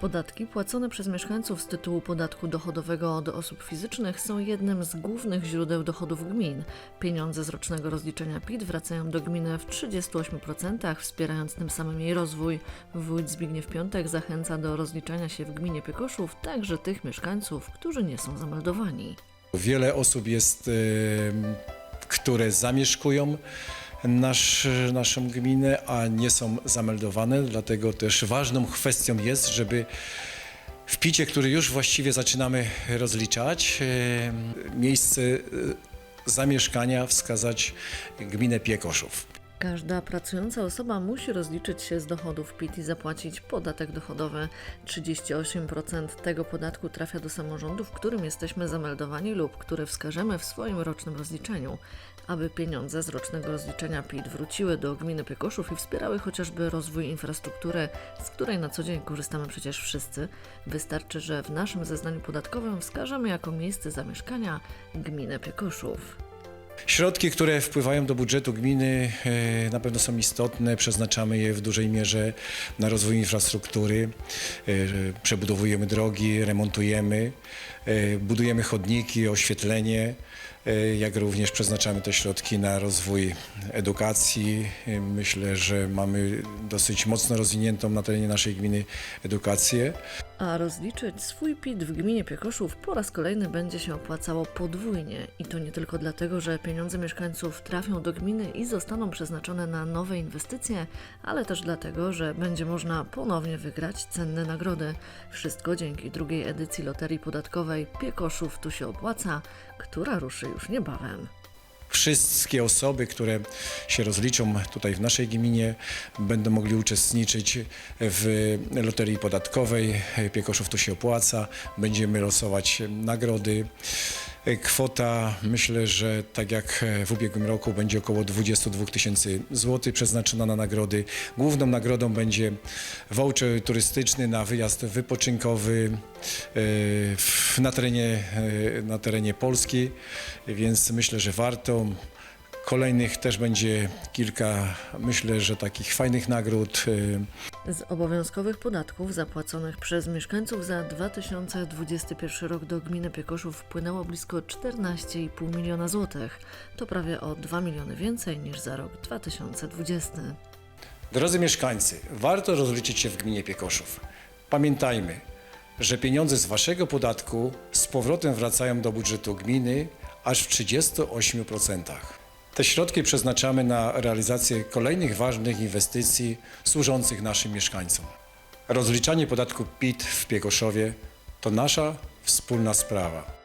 Podatki płacone przez mieszkańców z tytułu podatku dochodowego od osób fizycznych są jednym z głównych źródeł dochodów gmin. Pieniądze z rocznego rozliczenia PIT wracają do gminy w 38%, wspierając tym samym jej rozwój. Wójt Zbigniew Piątek zachęca do rozliczania się w gminie Piekoszów także tych mieszkańców, którzy nie są zameldowani. Wiele osób jest, które zamieszkują nasz, naszą gminę, a nie są zameldowane, dlatego też ważną kwestią jest, żeby w picie, który już właściwie zaczynamy rozliczać, em, miejsce e, zamieszkania wskazać gminę Piekoszów. Każda pracująca osoba musi rozliczyć się z dochodów PIT i zapłacić podatek dochodowy. 38% tego podatku trafia do samorządu, w którym jesteśmy zameldowani lub który wskażemy w swoim rocznym rozliczeniu. Aby pieniądze z rocznego rozliczenia PIT wróciły do gminy Piekoszów i wspierały chociażby rozwój infrastruktury, z której na co dzień korzystamy przecież wszyscy, wystarczy, że w naszym zeznaniu podatkowym wskażemy jako miejsce zamieszkania gminę Piekoszów. Środki, które wpływają do budżetu gminy e, na pewno są istotne. Przeznaczamy je w dużej mierze na rozwój infrastruktury. E, Przebudowujemy drogi, remontujemy, e, budujemy chodniki, oświetlenie. E, Jak również przeznaczamy te środki na rozwój edukacji. E, Myślę, że mamy dosyć mocno rozwiniętą na terenie naszej gminy edukację. A rozliczyć swój PIT w gminie Piekoszów po raz kolejny będzie się opłacało podwójnie. I to nie tylko dlatego, że pieniądze mieszkańców trafią do gminy i zostaną przeznaczone na nowe inwestycje, ale też dlatego, że będzie można ponownie wygrać cenne nagrody. Wszystko dzięki drugiej edycji Loterii Podatkowej Piekoszów tu się opłaca, która ruszy już niebawem. Wszystkie osoby, które się rozliczą tutaj w naszej gminie, będą mogli uczestniczyć w loterii podatkowej. Piekoszów to się opłaca. Będziemy losować nagrody. Kwota myślę, że tak jak w ubiegłym roku będzie około 22 tysięcy złotych przeznaczona na nagrody. Główną nagrodą będzie voucher turystyczny na wyjazd wypoczynkowy e, na terenie, e, na terenie Polski, więc myślę, że warto. Kolejnych też będzie kilka, myślę, że takich fajnych nagród. e, Z obowiązkowych podatków zapłaconych przez mieszkańców za 2021 rok do gminy Piekoszów wpłynęło blisko 14,5 miliona złotych. To prawie o 2 miliony więcej niż za rok 2020. Drodzy mieszkańcy, warto rozliczyć się w gminie Piekoszów. Pamiętajmy, że pieniądze z waszego podatku z powrotem wracają do budżetu gminy aż w 38%. Te środki przeznaczamy na realizację kolejnych ważnych inwestycji służących naszym mieszkańcom. Rozliczanie podatku PIT w Piekoszowie to nasza wspólna sprawa.